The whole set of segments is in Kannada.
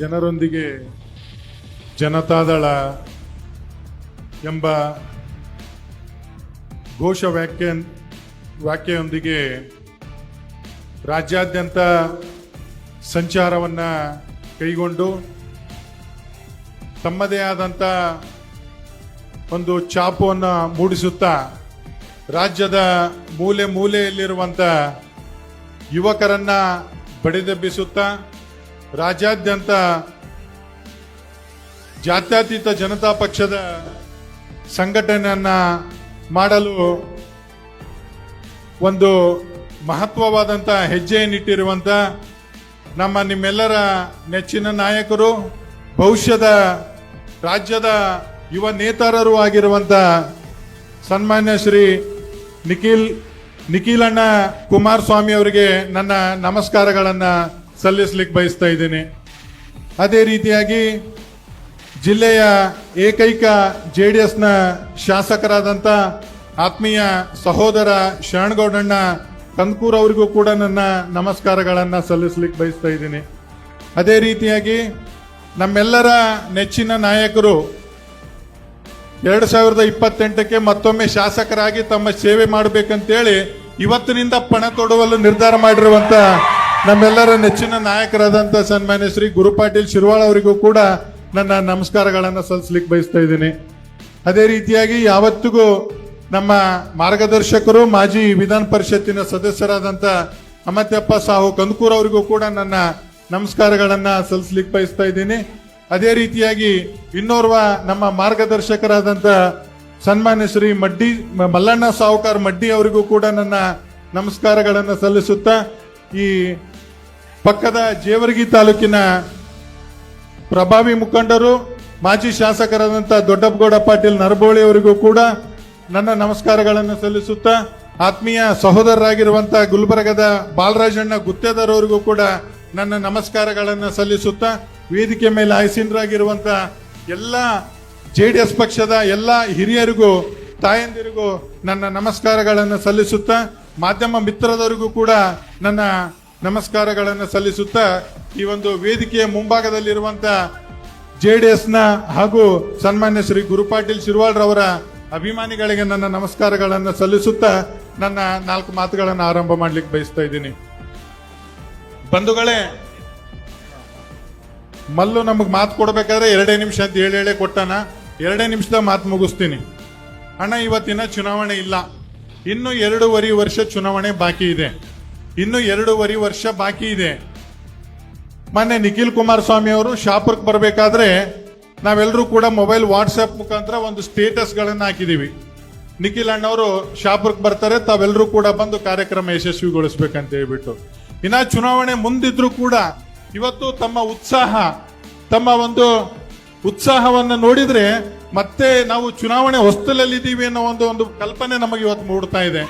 ಜನರೊಂದಿಗೆ ಜನತಾದಳ ಎಂಬ ಘೋಷ ವ್ಯಾಖ್ಯ ವ್ಯಾಖ್ಯೆಯೊಂದಿಗೆ ರಾಜ್ಯಾದ್ಯಂತ ಸಂಚಾರವನ್ನು ಕೈಗೊಂಡು ತಮ್ಮದೇ ಆದಂಥ ಒಂದು ಛಾಪವನ್ನು ಮೂಡಿಸುತ್ತಾ ರಾಜ್ಯದ ಮೂಲೆ ಮೂಲೆಯಲ್ಲಿರುವಂಥ ಯುವಕರನ್ನು ಬಡಿದೆಬ್ಬಿಸುತ್ತಾ ರಾಜ್ಯಾದ್ಯಂತ ಜಾತ್ಯತೀತ ಜನತಾ ಪಕ್ಷದ ಸಂಘಟನೆಯನ್ನು ಮಾಡಲು ಒಂದು ಮಹತ್ವವಾದಂಥ ಹೆಜ್ಜೆಯನ್ನಿಟ್ಟಿರುವಂಥ ನಮ್ಮ ನಿಮ್ಮೆಲ್ಲರ ನೆಚ್ಚಿನ ನಾಯಕರು, ಭವಿಷ್ಯದ ರಾಜ್ಯದ ಯುವ ನೇತಾರರು ಆಗಿರುವಂಥ ಸನ್ಮಾನ್ಯ ಶ್ರೀ ನಿಖಿಲ್, ನಿಖಿಲಣ್ಣ ಕುಮಾರಸ್ವಾಮಿ ಅವರಿಗೆ ನನ್ನ ನಮಸ್ಕಾರಗಳನ್ನು ಸಲ್ಲಿಸ್ಲಿಕ್ಕೆ ಬಯಸ್ತಾ ಇದ್ದೇನೆ. ಅದೇ ರೀತಿಯಾಗಿ ಜಿಲ್ಲೆಯ ಏಕೈಕ ಜೆ ಡಿ ಎಸ್ನ ಶಾಸಕರಾದಂಥ ಆತ್ಮೀಯ ಸಹೋದರ ಶರಣಗೌಡಣ್ಣ ಕಂದಕೂರ್ ಅವರಿಗೂ ಕೂಡ ನನ್ನ ನಮಸ್ಕಾರಗಳನ್ನು ಸಲ್ಲಿಸ್ಲಿಕ್ಕೆ ಬಯಸ್ತಾ ಇದ್ದೀನಿ. ಅದೇ ರೀತಿಯಾಗಿ ನಮ್ಮೆಲ್ಲರ ನೆಚ್ಚಿನ ನಾಯಕರು ಎರಡು ಸಾವಿರದ ಇಪ್ಪತ್ತೆಂಟಕ್ಕೆ ಮತ್ತೊಮ್ಮೆ ಶಾಸಕರಾಗಿ ತಮ್ಮ ಸೇವೆ ಮಾಡಬೇಕಂತೇಳಿ ಇವತ್ತಿನಿಂದ ಪಣ ತೊಡುವಲು ನಿರ್ಧಾರ ಮಾಡಿರುವಂತ ನಮ್ಮೆಲ್ಲರ ನೆಚ್ಚಿನ ನಾಯಕರಾದಂಥ ಸನ್ಮಾನ್ಯ ಶ್ರೀ ಗುರು ಪಾಟೀಲ್ ಶಿರ್ವಾಳ್ ಅವರಿಗೂ ಕೂಡ ನನ್ನ ನಮಸ್ಕಾರಗಳನ್ನು ಸಲ್ಲಿಸ್ಲಿಕ್ಕೆ ಬಯಸ್ತಾ ಇದ್ದೀನಿ. ಅದೇ ರೀತಿಯಾಗಿ ಯಾವತ್ತಿಗೂ ನಮ್ಮ ಮಾರ್ಗದರ್ಶಕರು, ಮಾಜಿ ವಿಧಾನ ಪರಿಷತ್ತಿನ ಸದಸ್ಯರಾದಂಥ ಅಮತ್ಯಪ್ಪ ಸಾಹು ಕಂದಕೂರ್ ಅವರಿಗೂ ಕೂಡ ನನ್ನ ನಮಸ್ಕಾರಗಳನ್ನು ಸಲ್ಲಿಸ್ಲಿಕ್ಕೆ ಬಯಸ್ತಾ ಇದ್ದೀನಿ. ಅದೇ ರೀತಿಯಾಗಿ ಇನ್ನೋರ್ವ ನಮ್ಮ ಮಾರ್ಗದರ್ಶಕರಾದಂಥ ಸನ್ಮಾನ್ಯ ಶ್ರೀ ಮಡ್ಡಿ, ಮಲ್ಲಣ್ಣ ಸಾವುಕಾರ್ ಮಡ್ಡಿ ಅವರಿಗೂ ಕೂಡ ನನ್ನ ನಮಸ್ಕಾರಗಳನ್ನು ಸಲ್ಲಿಸುತ್ತಾ ಈ ಪಕ್ಕದ ಜೇವರ್ಗಿ ತಾಲೂಕಿನ ಪ್ರಭಾವಿ ಮುಖಂಡರು, ಮಾಜಿ ಶಾಸಕರಾದಂಥ ದೊಡ್ಡಪ್ಪಗೌಡ ಪಾಟೀಲ್ ನರಬೋಳಿ ಅವರಿಗೂ ಕೂಡ ನನ್ನ ನಮಸ್ಕಾರಗಳನ್ನು ಸಲ್ಲಿಸುತ್ತಾ, ಆತ್ಮೀಯ ಸಹೋದರರಾಗಿರುವಂಥ ಗುಲ್ಬರ್ಗದ ಬಾಲರಾಜಣ್ಣ ಗುತ್ತೇದಾರ್ ಅವರಿಗೂ ಕೂಡ ನನ್ನ ನಮಸ್ಕಾರಗಳನ್ನು ಸಲ್ಲಿಸುತ್ತಾ, ವೇದಿಕೆ ಮೇಲೆ ಆಯಸೀನರಾಗಿರುವಂಥ ಎಲ್ಲ ಜೆ ಡಿ ಎಸ್ ಪಕ್ಷದ ಎಲ್ಲ ಹಿರಿಯರಿಗೂ, ತಾಯಂದಿರಿಗೂ ನನ್ನ ನಮಸ್ಕಾರಗಳನ್ನು ಸಲ್ಲಿಸುತ್ತಾ, ಮಾಧ್ಯಮ ಮಿತ್ರದವರಿಗೂ ಕೂಡ ನನ್ನ ನಮಸ್ಕಾರಗಳನ್ನು ಸಲ್ಲಿಸುತ್ತಾ ಈ ಒಂದು ವೇದಿಕೆಯ ಮುಂಭಾಗದಲ್ಲಿರುವಂತ ಜೆ ಡಿ ಎಸ್ನ ಹಾಗೂ ಸನ್ಮಾನ್ಯ ಶ್ರೀ ಗುರುಪಾಟೀಲ್ ಶಿರ್ವಾಳ್ರವರ ಅಭಿಮಾನಿಗಳಿಗೆ ನನ್ನ ನಮಸ್ಕಾರಗಳನ್ನು ಸಲ್ಲಿಸುತ್ತಾ ನನ್ನ ನಾಲ್ಕು ಮಾತುಗಳನ್ನು ಆರಂಭ ಮಾಡ್ಲಿಕ್ಕೆ ಬಯಸ್ತಾ ಇದ್ದೀನಿ. ಬಂಧುಗಳೇ, ಮಲ್ಲು ನಮಗೆ ಮಾತು ಕೊಡಬೇಕಾದ್ರೆ ಎರಡೇ ನಿಮಿಷ ಅಂತ ಹೇಳಿ ಹೇಳೇ ಕೊಟ್ಟಾನ. ಎರಡೇ ನಿಮಿಷದ ಮಾತು ಮುಗಿಸ್ತೀನಿ. ಅಣ್ಣ, ಇವತ್ತಿನ ಚುನಾವಣೆ ಇಲ್ಲ. ಇನ್ನು ಎರಡೂವರೆ ವರ್ಷ ಚುನಾವಣೆ ಬಾಕಿ ಇದೆ. ಇನ್ನು ಎರಡೂವರೆ ವರ್ಷ ಬಾಕಿ ಇದೆ. ಮೊನ್ನೆ ನಿಖಿಲ್ ಕುಮಾರಸ್ವಾಮಿ ಅವರು ಶಾಪುರಕ್ಕೆ ಬರಬೇಕಾದ್ರೆ ನಾವೆಲ್ಲರೂ ಕೂಡ ಮೊಬೈಲ್ ವಾಟ್ಸಪ್ ಮುಖಾಂತರ ಒಂದು ಸ್ಟೇಟಸ್ ಹಾಕಿದ್ದೀವಿ ನಿಖಿಲ್ ಅಣ್ಣವರು ಶಾಪುರಕ್ಕೆ ಬರ್ತಾರೆ, ತಾವೆಲ್ಲರೂ ಕೂಡ ಬಂದು ಕಾರ್ಯಕ್ರಮ ಯಶಸ್ವಿಗೊಳಿಸ್ಬೇಕಂತ ಹೇಳ್ಬಿಟ್ಟು. ಇನ್ನು ಚುನಾವಣೆ ಮುಂದಿದ್ರು ಕೂಡ ಇವತ್ತು ತಮ್ಮ ಉತ್ಸಾಹ, ತಮ್ಮ ಒಂದು ಉತ್ಸಾಹವನ್ನು ನೋಡಿದರೆ ಮತ್ತೆ ನಾವು ಚುನಾವಣೆ ಹೊಸ್ತಲಲ್ಲಿದ್ದೀವಿ ಅನ್ನೋ ಒಂದು ಒಂದು ಕಲ್ಪನೆ ನಮಗೆ ಇವತ್ತು ಮೂಡ್ತಾ ಇದೆ.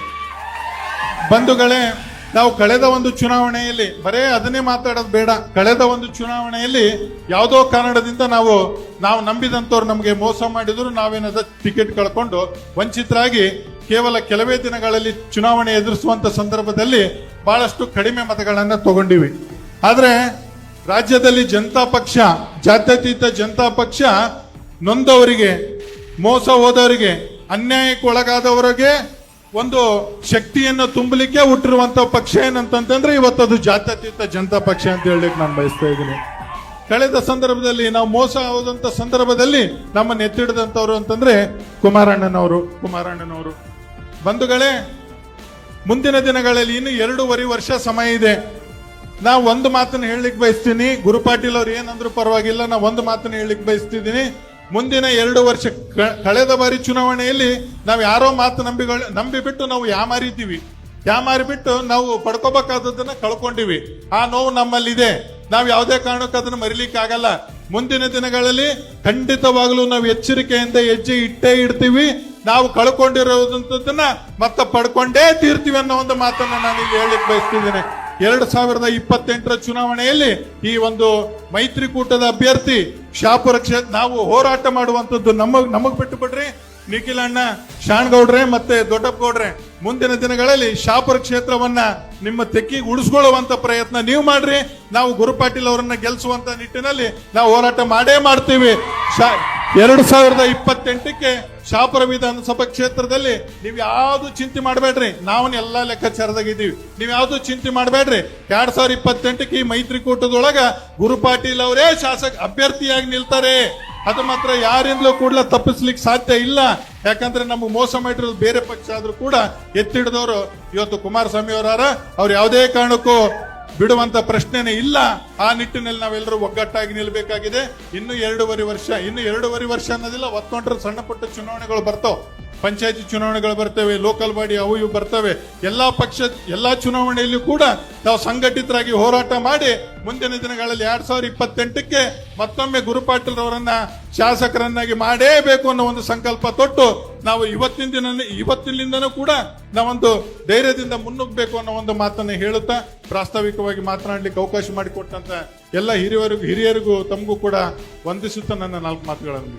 ಬಂಧುಗಳೇ ನಾವು ಕಳೆದ ಒಂದು ಚುನಾವಣೆಯಲ್ಲಿ, ಬರೇ ಅದನ್ನೇ ಮಾತಾಡೋದು ಬೇಡ. ಕಳೆದ ಒಂದು ಚುನಾವಣೆಯಲ್ಲಿ ಯಾವುದೋ ಕಾರಣದಿಂದ ನಾವು ನಾವು ನಂಬಿದಂಥವ್ರು ನಮಗೆ ಮೋಸ ಮಾಡಿದ್ರು, ನಾವೇನಾದ ಟಿಕೆಟ್ ಕಳ್ಕೊಂಡು ವಂಚಿತರಾಗಿ ಕೇವಲ ಕೆಲವೇ ದಿನಗಳಲ್ಲಿ ಚುನಾವಣೆ ಎದುರಿಸುವಂಥ ಸಂದರ್ಭದಲ್ಲಿ ಬಹಳಷ್ಟು ಕಡಿಮೆ ಮತಗಳನ್ನು ತಗೊಂಡಿವಿ. ಆದರೆ ರಾಜ್ಯದಲ್ಲಿ ಜನತಾ ಪಕ್ಷ, ಜಾತ್ಯತೀತ ಜನತಾ ಪಕ್ಷ ನೊಂದವರಿಗೆ, ಮೋಸ ಹೋದವರಿಗೆ, ಅನ್ಯಾಯಕ್ಕೆ ಒಳಗಾದವರಿಗೆ ಒಂದು ಶಕ್ತಿಯನ್ನು ತುಂಬಲಿಕ್ಕೆ ಹುಟ್ಟಿರುವಂತ ಪಕ್ಷ ಏನಂತಂತಂದ್ರೆ ಇವತ್ತದು ಜಾತ್ಯತೀತ ಜನತಾ ಪಕ್ಷ ಅಂತ ಹೇಳಲಿಕ್ಕೆ ನಾನು ಬಯಸ್ತಾ ಇದ್ದೀನಿ. ಕಳೆದ ಸಂದರ್ಭದಲ್ಲಿ ನಾವು ಮೋಸ ಆದಂತ ಸಂದರ್ಭದಲ್ಲಿ ನಮ್ಮನ್ನು ಎತ್ತಿಡಿದಂಥವ್ರು ಅಂತಂದ್ರೆ ಕುಮಾರಣ್ಣನವರು ಕುಮಾರಣ್ಣನವರು. ಬಂಧುಗಳೇ, ಮುಂದಿನ ದಿನಗಳಲ್ಲಿ ಇನ್ನು ಎರಡೂವರೆ ವರ್ಷ ಸಮಯ ಇದೆ. ನಾವು ಒಂದು ಮಾತನ್ನು ಹೇಳಲಿಕ್ಕೆ ಬಯಸ್ತೀನಿ. ಗುರುಪಾಟೀಲ್ ಅವ್ರು ಏನಂದ್ರು ಪರವಾಗಿಲ್ಲ, ನಾವು ಒಂದು ಮಾತನ್ನು ಹೇಳಲಿಕ್ಕೆ ಬಯಸ್ತಿದ್ದೀನಿ. ಮುಂದಿನ ಎರಡು ವರ್ಷ ಕಳೆದ ಬಾರಿ ಚುನಾವಣೆಯಲ್ಲಿ ನಾವು ಯಾರೋ ಮಾತು ನಂಬಿಗಳು, ನಂಬಿಬಿಟ್ಟು ನಾವು ಯಾಮಾರಿದ್ದೀವಿ. ಯಾಮಾರಿಬಿಟ್ಟು ನಾವು ಪಡ್ಕೋಬೇಕಾದದನ್ನ ಕಳ್ಕೊಂಡಿವಿ. ಆ ನೋವು ನಮ್ಮಲ್ಲಿದೆ. ನಾವು ಯಾವುದೇ ಕಾರಣಕ್ಕೂ ಅದನ್ನು ಮರಿಲಿಕ್ಕೆ ಆಗಲ್ಲ. ಮುಂದಿನ ದಿನಗಳಲ್ಲಿ ಖಂಡಿತವಾಗ್ಲೂ ನಾವು ಎಚ್ಚರಿಕೆಯಿಂದ ಹೆಜ್ಜೆ ಇಟ್ಟೇ ಇಡ್ತೀವಿ. ನಾವು ಕಳ್ಕೊಂಡಿರೋದಂಥದ್ದನ್ನ ಮತ್ತೆ ಪಡ್ಕೊಂಡೇ ತೀರ್ತೀವಿ ಅನ್ನೋ ಒಂದು ಮಾತನ್ನ ನಾನು ಇಲ್ಲಿ ಹೇಳಿಕ್ ಬಯಸ್ತಿದ್ದೇನೆ. ಎರಡು ಸಾವಿರದ ಇಪ್ಪತ್ತೆಂಟರ ಚುನಾವಣೆಯಲ್ಲಿ ಈ ಒಂದು ಮೈತ್ರಿಕೂಟದ ಅಭ್ಯರ್ಥಿ ಶಾಪುರ ಕ್ಷೇತ್ರ ನಾವು ಹೋರಾಟ ಮಾಡುವಂಥದ್ದು ನಮಗ್ ನಮಗ್ ಬಿಟ್ಟು ಬಿಡ್ರಿ ನಿಖಿಲ್ ಅಣ್ಣ, ಶಾಣ್ಗೌಡ್ರೆ ಮತ್ತೆ ದೊಡ್ಡಪ್ಪ ಗೌಡ್ರೆ ಮುಂದಿನ ದಿನಗಳಲ್ಲಿ ಶಾಪುರ ಕ್ಷೇತ್ರವನ್ನ ನಿಮ್ಮ ತೆಕ್ಕಿಗೆ ಉಳಿಸ್ಕೊಳ್ಳುವಂತ ಪ್ರಯತ್ನ ನೀವು ಮಾಡ್ರಿ. ನಾವು ಗುರುಪಾಟೀಲ್ ಅವರನ್ನ ಗೆಲ್ಲಿಸುವಂತ ನಿಟ್ಟಿನಲ್ಲಿ ನಾವು ಹೋರಾಟ ಮಾಡೇ ಮಾಡ್ತೀವಿ. ಎರಡು ಸಾವಿರದ ಇಪ್ಪತ್ತೆಂಟಕ್ಕೆ ಶಾಪುರ ವಿಧಾನಸಭಾ ಕ್ಷೇತ್ರದಲ್ಲಿ ನೀವು ಯಾವುದು ಚಿಂತೆ ಮಾಡಬೇಡ್ರಿ? ನಾವು ಎಲ್ಲ ಲೆಕ್ಕಾಚಾರದಾಗಿದ್ದೀವಿ ನೀವು ಯಾವ್ದು ಚಿಂತೆ ಮಾಡಬೇಡ್ರಿ? ಎರಡ್ ಸಾವಿರ ಇಪ್ಪತ್ತೆಂಟಕ್ಕೆ ಈ ಮೈತ್ರಿಕೂಟದೊಳಗ ಗುರು ಪಾಟೀಲ್ ಅವರೇ ಶಾಸಕ ಅಭ್ಯರ್ಥಿಯಾಗಿ ನಿಲ್ತಾರೆ. ಅದು ಮಾತ್ರ ಯಾರಿಂದಲೂ ಕೂಡ ತಪ್ಪಿಸ್ಲಿಕ್ಕೆ ಸಾಧ್ಯ ಇಲ್ಲ. ಯಾಕಂದ್ರೆ ನಮಗೆ ಮೋಸ ಮಾಡಿರೋದು ಬೇರೆ ಪಕ್ಷ ಆದ್ರೂ ಕೂಡ ಎತ್ತಿಡಿದವರು ಇವತ್ತು ಕುಮಾರಸ್ವಾಮಿ ಅವರ ಅವ್ರು ಯಾವುದೇ ಕಾರಣಕ್ಕೂ ಬಿಡುವಂತ ಪ್ರಶ್ನೆನೇ ಇಲ್ಲ. ಆ ನಿಟ್ಟಿನಲ್ಲಿ ನಾವೆಲ್ಲರೂ ಒಗ್ಗಟ್ಟಾಗಿ ನಿಲ್ಬೇಕಾಗಿದೆ. ಇನ್ನು ಎರಡೂವರೆ ವರ್ಷ, ಇನ್ನು ಎರಡೂವರೆ ವರ್ಷ ಅನ್ನೋದಿಲ್ಲ, ಒತ್ತೊಂಡ್ರೆ ಸಣ್ಣ ಪುಟ್ಟ ಚುನಾವಣೆಗಳು ಬರ್ತಾವ. ಪಂಚಾಯತಿ ಚುನಾವಣೆಗಳು ಬರ್ತವೆ ಲೋಕಲ್ ಬಾಡಿ ಅವು ಇವು ಬರ್ತವೆ ಎಲ್ಲ ಪಕ್ಷ, ಎಲ್ಲ ಚುನಾವಣೆಯಲ್ಲೂ ಕೂಡ ನಾವು ಸಂಘಟಿತರಾಗಿ ಹೋರಾಟ ಮಾಡಿ ಮುಂದಿನ ದಿನಗಳಲ್ಲಿ ಎರಡ್ ಸಾವಿರದ ಇಪ್ಪತ್ತೆಂಟಕ್ಕೆ ಮತ್ತೊಮ್ಮೆ ಗುರುಪಾಟೀಲ್ ಅವರನ್ನ ಶಾಸಕರನ್ನಾಗಿ ಮಾಡೇಬೇಕು ಅನ್ನೋ ಒಂದು ಸಂಕಲ್ಪ ತೊಟ್ಟು ನಾವು ಇವತ್ತಿನ ದಿನ, ಇವತ್ತಿನಿಂದನೂ ಕೂಡ ನಾವೊಂದು ಧೈರ್ಯದಿಂದ ಮುನ್ನುಗ್ಗಬೇಕು ಅನ್ನೋ ಒಂದು ಮಾತನ್ನ ಹೇಳುತ್ತಾ ಪ್ರಾಸ್ತಾವಿಕವಾಗಿ ಮಾತನಾಡಲಿಕ್ಕೆ ಅವಕಾಶ ಮಾಡಿಕೊಟ್ಟಂತ ಎಲ್ಲ ಹಿರಿಯರಿಗೂ ಹಿರಿಯರಿಗೂ ತಮಗೂ ಕೂಡ ವಂದಿಸುತ್ತಾ ನನ್ನ ನಾಲ್ಕು ಮಾತುಗಳನ್ನು.